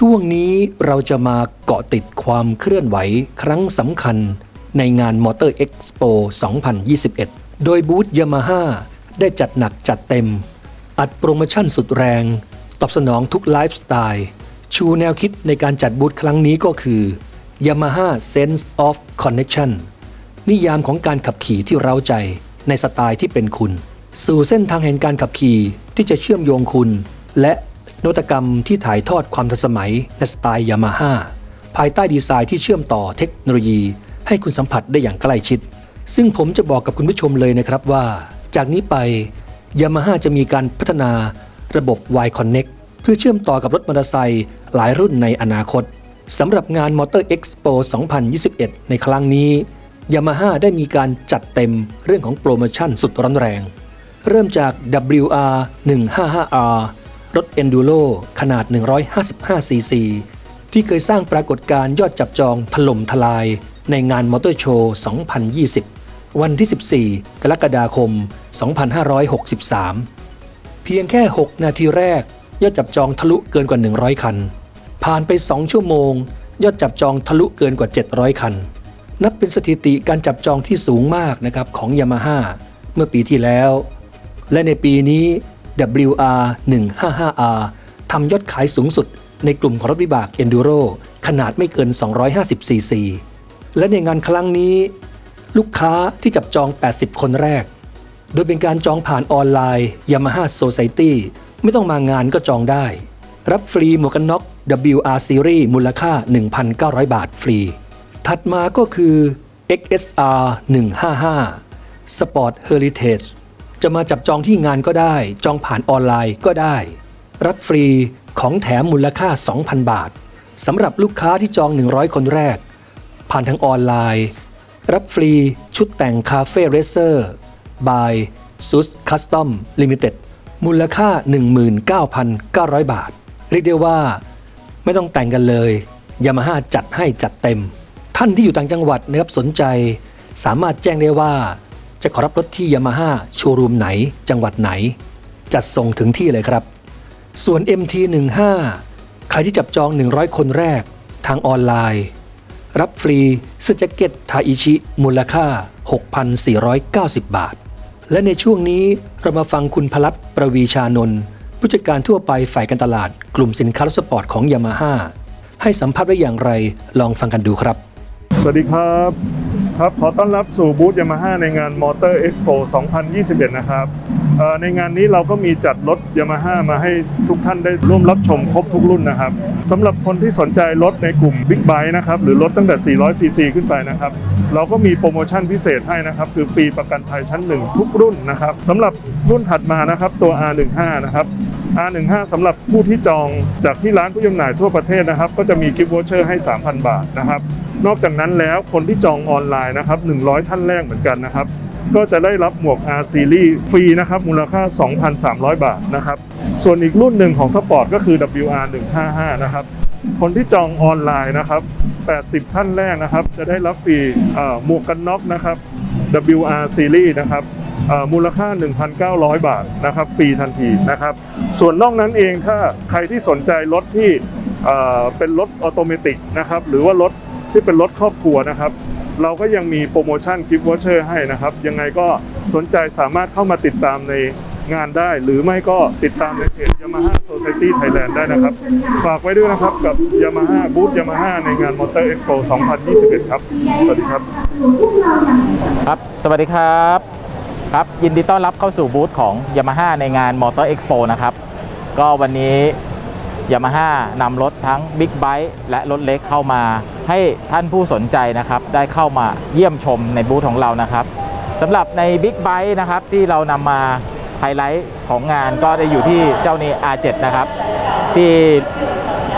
ช่วงนี้เราจะมาเกาะติดความเคลื่อนไหวครั้งสำคัญในงาน Motor Expo 2021 โดยบูธยามาฮ่าได้จัดหนักจัดเต็ม อัดโปรโมชั่นสุดแรง ตอบสนองทุกไลฟ์สไตล์ ชูแนวคิดในการจัดบูธครั้งนี้ก็คือ Yamaha Sense of Connection นิยามของการขับขี่ที่เร้าใจในสไตล์ที่เป็นคุณ สู่เส้นทางแห่งการขับขี่ที่จะเชื่อมโยงคุณ และ นวัตกรรมที่ถ่ายทอดความทันสมัยในสไตล์ยามาฮ่าภายใต้ดีไซน์ที่เชื่อมต่อเทคโนโลยี ให้คุณสัมผัสได้อย่างใกล้ชิด ซึ่งผมจะบอกกับคุณผู้ชมเลยนะครับว่า จากนี้ไปยามาฮ่าจะมีการพัฒนาระบบ Y Connect เพื่อเชื่อมต่อกับรถมอเตอร์ไซค์หลายรุ่นในอนาคตสำหรับงาน Motor Expo 2021 ในครั้งนี้ยามาฮ่าได้มีการจัดเต็มเรื่องของโปรโมชั่นสุดร้อนแรง เริ่มจาก WR 155R รถ Enduro ขนาด 155cc ที่เคยสร้างปรากฏการณ์ยอดจับจองถล่มทลาย ในงานมอเตอร์โชว์ 2020 วันที่ 14 กรกฎาคม 2563 เพียงแค่ 6 นาทีแรก ยอดจับจองทะลุเกินกว่า 100 คัน ผ่านไป 2 ชั่วโมง ยอดจับจองทะลุเกินกว่า 700 คัน นับเป็นสถิติการจับจองที่สูงมากนะครับของยามาฮ่าเมื่อปีที่แล้ว และในปีนี้ WR 155R ทำยอดขายสูงสุดในกลุ่มของรถวิบาก Enduro ขนาดไม่เกิน 250cc และในงานครั้งนี้ ลูกค้าที่จับจอง 80 คนแรก โดยเป็นการจองผ่านออนไลน์ Yamaha Society ไม่ต้องมางานก็จองได้ รับฟรีหมวกกันน็อก WR Series มูลค่า 1,900 บาทฟรี ถัดมาก็คือ XSR 155 Sport Heritage จะมาจับจองที่งานก็ได้ จองผ่านออนไลน์ก็ได้ รับฟรีของแถมมูลค่า 2,000 บาทสำหรับลูกค้าที่จอง 100 คนแรก ผ่านทางออนไลน์ รับฟรีชุดแต่งคาเฟ่เรเซอร์ by SUS Custom Limited มูลค่า 19,900 บาท เรียกได้ว่า ไม่ต้องแต่งกันเลยยามาฮ่าจัดให้จัดเต็ม ท่านที่อยู่ต่างจังหวัดนะครับสนใจ สามารถแจ้งได้ว่า จะขอรับรถที่ยามาฮ่าโชว์รูมไหน จังหวัดไหน จัดส่งถึงที่เลยครับ ส่วน MT15 ใครที่จับจอง 100 คนแรก ทางออนไลน์ รับฟรีเสื้อแจ็คเก็ตทาอิชิ มูลค่า 6,490 บาท และในช่วงนี้เรามาฟังคุณพลัดประวีชานนท์ผู้จัดการทั่วไปฝ่ายการตลาด กลุ่มสินค้ารถสปอร์ตของยามาฮ่าให้สัมภาษณ์ไว้อย่างไรลองฟังกันดูครับ สวัสดีครับ ครับขอต้อนรับสู่บูธยามาฮ่าในงาน Motor Expo 2021 นะครับเอ่อในงานนี้เราก็มีจัดรถยามาฮ่ามาให้ทุกท่านได้ร่วมรับชมครบทุกรุ่นนะครับสำหรับคนที่สนใจรถในกลุ่ม Big b i k e นะครับหรือรถตั้งแต่ 400 ซีซีขึ้นไปนะครับ เราก็มีโปรโมชั่นพิเศษให้นะครับ คือฟรีประกันภัยชั้น 1 ทุกรุ่นนะครับสำหรับรุ่นถัดมานะครับตัว R15 นะครับ R15 สำหรับผู้ที่จองจากที่ร้านผู้จำหน่ายทั่วประเทศนะครับ ก็จะมีกิฟต์วอเชอร์ให้ 3,000 บาทนะครับ นอกจากนั้นแล้วคนที่จองออนไลน์นะครับ 100 ท่านแรกเหมือนกันนะครับ ก็จะได้รับหมวก R Series ฟรีนะครับ มูลค่า 2,300 บาทนะครับ ส่วนอีกรุ่นหนึ่งของสปอร์ตก็คือ WR 155 นะครับ คนที่จองออนไลน์นะครับ 80 ท่านแรกนะครับ จะได้รับฟรีหมวกกันน็อกนะครับ WR Series นะครับ มูลค่า 1,900 บาทนะครับฟรีทันทีนะครับ ส่วนนอกนั้นเองถ้าใครที่สนใจรถที่เป็นรถออโตเมติกนะครับหรือว่ารถที่เป็นรถครอบครัวนะครับ เราก็ยังมีโปรโมชั่นกิฟต์วอเชอร์ให้นะครับ ยังไงก็สนใจสามารถเข้ามาติดตามในงานได้ หรือไม่ก็ติดตามในเพจ Yamaha Society Thailand ได้นะครับ ฝากไว้ด้วยนะครับกับ Yamaha บูธ Yamaha ในงาน Motor Expo 2021 ครับ สวัสดีครับ ครับ สวัสดีครับ ครับยินดีต้อนรับเข้าสู่บูธของ Yamaha ในงาน Motor Expo นะครับ ก็วันนี้ Yamaha นำรถทั้ง Big Bike และรถเล็กเข้ามา ให้ท่านผู้สนใจนะครับ ได้เข้ามาเยี่ยมชมในบูธของเรานะครับสำหรับใน Big Bike นะครับ ที่เรานำมาไฮไลท์ของงานก็ได้อยู่ที่เจ้านี้ R7 นะครับ ที่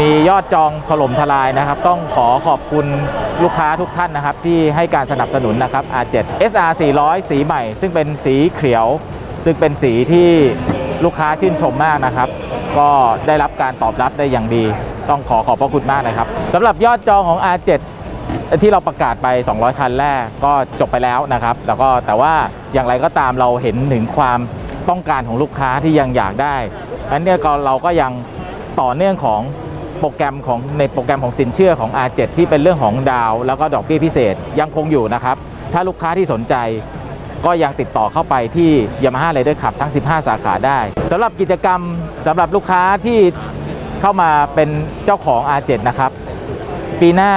มียอดจองถล่มทลายนะครับ ต้องขอขอบคุณลูกค้าทุกท่านนะครับ ที่ให้การสนับสนุนนะครับ R7 SR 400 สีใหม่ ซึ่งเป็นสีเขียว ซึ่งเป็นสีที่ลูกค้าชื่นชมมากนะครับ ก็ได้รับการตอบรับได้อย่างดี ต้องขอขอบพระคุณมากนะครับสำหรับยอดจองของ R7 ที่เราประกาศไป 200 คันแรกก็จบไปแล้วนะครับ แล้วก็แต่ว่าอย่างไรก็ตามเราเห็นถึงความต้องการของลูกค้าที่ยังอยากได้อันนี้ก็เราก็ยังต่อเนื่องของ โปรแกรมของในโปรแกรมของสินเชื่อของ R7 ที่เป็นเรื่องของดาว แล้วก็ดอกเบี้ยพิเศษยังคงอยู่นะครับ ถ้าลูกค้าที่สนใจก็ยังติดต่อเข้าไปที่ Yamaha Rider Club ทั้ง 15 สาขาได้สำหรับกิจกรรมสำหรับลูกค้าที่เข้ามาเป็นเจ้าของ R7 นะครับ ปีหน้า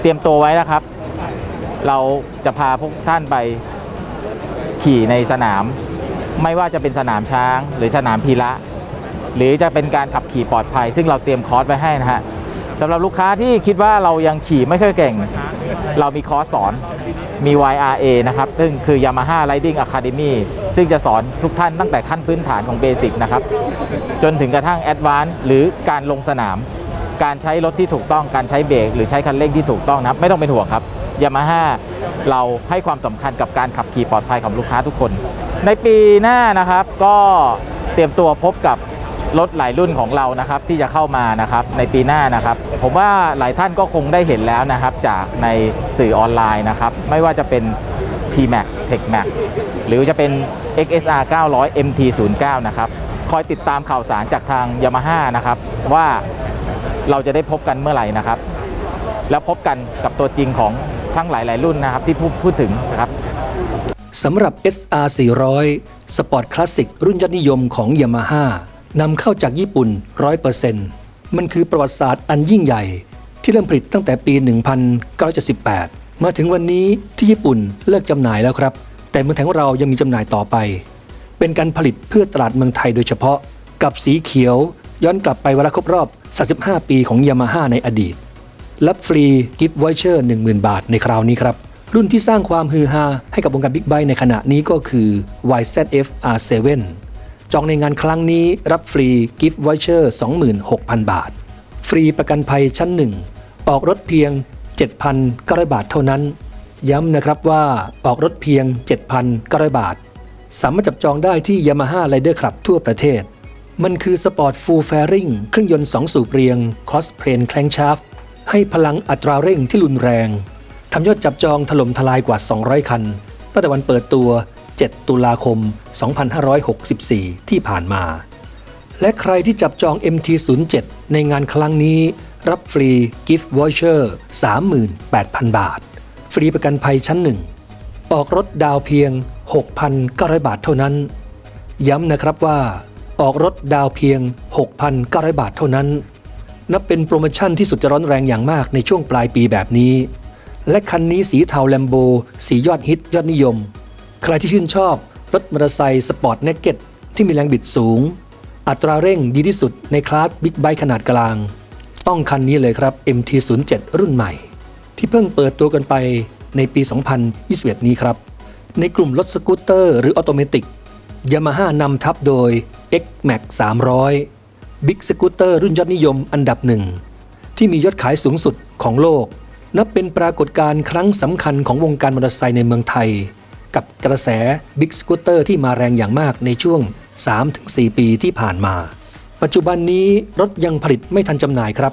เตรียมตัวไว้นะครับ เราจะพาพวกท่านไปขี่ในสนาม ไม่ว่าจะเป็นสนามช้างหรือสนามพีระ หรือจะเป็นการขับขี่ปลอดภัย ซึ่งเราเตรียมคอร์สไว้ให้นะฮะสำหรับลูกค้าที่คิดว่าเรายังขี่ไม่ค่อยเก่ง เรามีคอร์สสอนมี YRA นะครับซึ่งคือ Yamaha Riding Academy ซึ่งจะสอนทุกท่านตั้งแต่ขั้นพื้นฐานของเบสิกนะครับ จนถึงกระทั่งแอดวานซ์หรือการลงสนาม การใช้รถที่ถูกต้องการใช้เบรกหรือใช้คันเร่งที่ถูกต้องนะครับ ไม่ต้องเป็นห่วงครับยามาฮ่าเราให้ความสำคัญกับการขับขี่ปลอดภัยของลูกค้าทุกคน ในปีหน้านะครับก็เตรียมตัวพบกับ รถหลายรุ่นของเรานะครับที่จะเข้ามานะครับในปีหน้านะครับ ผมว่าหลายท่านก็คงได้เห็นแล้วนะครับ จากในสื่อออนไลน์นะครับ ไม่ว่าจะเป็น T-Max Tech-Max หรือจะเป็น XSR 900 MT09 นะครับ คอยติดตามข่าวสารจากทาง Yamaha นะครับ ว่าเราจะได้พบกันเมื่อไหร่นะครับ แล้วพบกันกับตัวจริงของทั้งหลาย ๆ รุ่นนะครับที่พูดพูดถึงนะครับสำหรับ SR 400 Sport Classic รุ่นยอดนิยมของ Yamaha นำเข้าจากญี่ปุ่น100%มันคือประวัติศาสตร์อันยิ่งใหญ่ ที่เริ่มผลิตตั้งแต่ปี 1978 มาถึงวันนี้ที่ญี่ปุ่นเลิกจำหน่ายแล้วครับ แต่เมืองไทยของเรายังมีจำหน่ายต่อไป เป็นการผลิตเพื่อตลาดเมืองไทยโดยเฉพาะ กับสีเขียวย้อนกลับไปเวลาครบรอบ 35 ปีของ Yamaha ในอดีต รับฟรีกิฟต์วอยเชอร์ 10,000 บาทในคราวนี้ครับ รุ่นที่สร้างความฮือฮาให้กับวงการบิ๊กไบค์ในขณะนี้ก็คือ YZF R7 จองในงานครั้งนี้รับฟรีกิฟต์วอยเชอร์ 26,000 บาท ฟรีประกันภัยชั้นหนึ่งออกรถเพียง 7,900 บาทเท่านั้น ย้ำนะครับว่าออกรถเพียง 7,900 บาท สามารถจับจองได้ที่ Yamaha Rider Club ทั่วประเทศ มันคือสปอร์ตฟูลแฟริงเครื่องยนต์ 2 สูบเรียง คอสเพลนแคลงชาฟให้พลังอัตราเร่งที่รุนแรง ทำยอดจับจองถล่มทลายกว่า 200 คัน ตั้งแต่วันเปิดตัว 7 ตุลาคม 2564 ที่ผ่านมา และใครที่จับจอง MT07 ในงานครั้งนี้ รับฟรีกิฟต์วอเชอร์38,000 บาท ฟรีประกันภัยชั้นหนึ่งออกรถดาวเพียง 6,900 บาทเท่านั้น ย้ำนะครับว่า ออกรถดาวเพียง 6,900 บาทเท่านั้น นับเป็นโปรโมชั่นที่สุดจะร้อนแรงอย่างมากในช่วงปลายปีแบบนี้ และคันนี้สีเทาแลมโบ สียอดฮิตยอดนิยม ใครที่ชื่นชอบ รถมอเตอร์ไซค์สปอร์ตเนกเก็ตที่มีแรงบิดสูง อัตราเร่งดีที่สุดในคลาสบิ๊กไบค์ขนาดกลาง ต้องคันนี้เลยครับ MT07 รุ่นใหม่ ที่เพิ่งเปิดตัวกันไปในปี 2021 นี้ครับ ในกลุ่มรถสกูตเตอร์หรือออโตเมติกยามาฮ่านำทับโดย X-Max 300บิ๊กสกูตเตอร์รุ่นยอดนิยมอันดับหนึ่ง ที่มียอดขายสูงสุดของโลก นับเป็นปรากฏการณ์ครั้งสำคัญของวงการมอเตอร์ไซค์ในเมืองไทย กับกระแสบิ๊กสกูตเตอร์ที่มาแรงอย่างมากในช่วง 3-4 ปีที่ผ่านมา ปัจจุบันนี้รถยังผลิตไม่ทันจำหน่ายครับ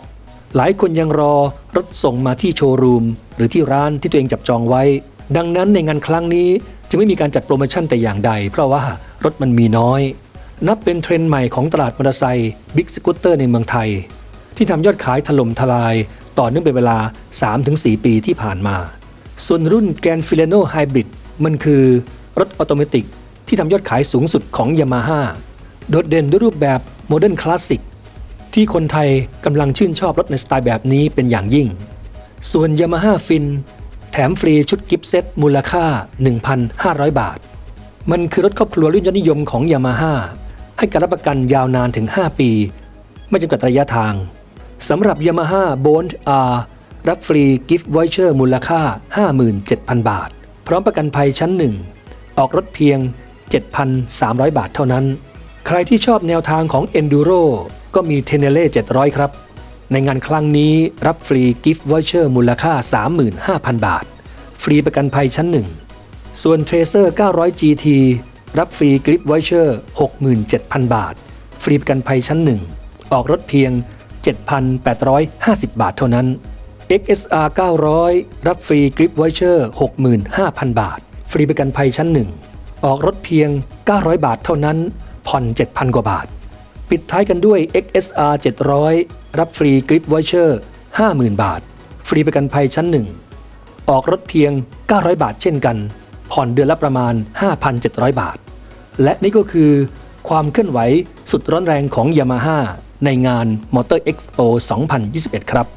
หลายคนยังรอรถส่งมาที่โชว์รูม หรือที่ร้านที่ตัวเองจับจองไว้ ดังนั้นในงานครั้งนี้จะไม่มีการจัดโปรโมชั่นแต่อย่างใด เพราะว่ารถมันมีน้อย นับเป็นเทรนด์ใหม่ของตลาดมอเตอร์ไซค์บิ๊กสกูตเตอร์ในเมืองไทย ที่ทำยอดขายถล่มทลาย ต่อเนื่องเป็นเวลา 3-4 ปีที่ผ่านมา ส่วนรุ่นแกนฟิเลโนไฮบริด มันคือรถออโตเมติกที่ทำยอดขายสูงสุดของ Yamaha โดดเด่นด้วยรูปแบบโมเดิร์นคลาสสิกที่คนไทยกำลังชื่นชอบรถในสไตล์แบบนี้เป็นอย่างยิ่ง ส่วน Yamaha Fin แถมฟรีชุดกิฟต์เซตมูลค่า 1,500 บาท มันคือรถครอบครัวรุ่นยอดนิยมของ Yamaha ให้การรับประกันยาวนานถึง 5 ปี ไม่จำกัดระยะทางสำหรับ Yamaha Bond R รับฟรีกิฟต์วอเชอร์มูลค่า 57,000 บาท พร้อมประกันภัยชั้นหนึ่งออกรถเพียง 7,300 บาทเท่านั้น ใครที่ชอบแนวทางของ Enduro ก็มี t e n e l e 700 ครับ ในงานครั้งนี้รับฟรีกิฟต์วอยเชอร์มูลค่า 35,000 บาท ฟรีประกันภัยชั้นหนึ่งส่วน Tracer 900 GT รับฟรีกิฟต์วอยเชอร์ 67,000 บาท ฟรีประกันภัยชั้นหนึ่งออกรถเพียง 7,850 บาทเท่านั้น XSR 900 รับฟรีกริฟต์วเชอร์ 65,000 บาท ฟรีประกันภัยชั้นหนึ่ง ออกรถเพียง 900 บาทเท่านั้น ผ่อน 7,000 กว่าบาทปีปิดท้ายกันด้วย XSR 700 รับฟรีกริปไวเชอร์ 50,000 บาท ฟรีประกันภัยชั้นหนึ่ง ออกรถเพียง 900 บาทเช่นกัน ผ่อนเดือนละประมาณ 5,700 บาท และนี่ก็คือ ความเคลื่อนไหวสุดร้อนแรงของ Yamaha ในงาน Motor Expo 2021 ครับ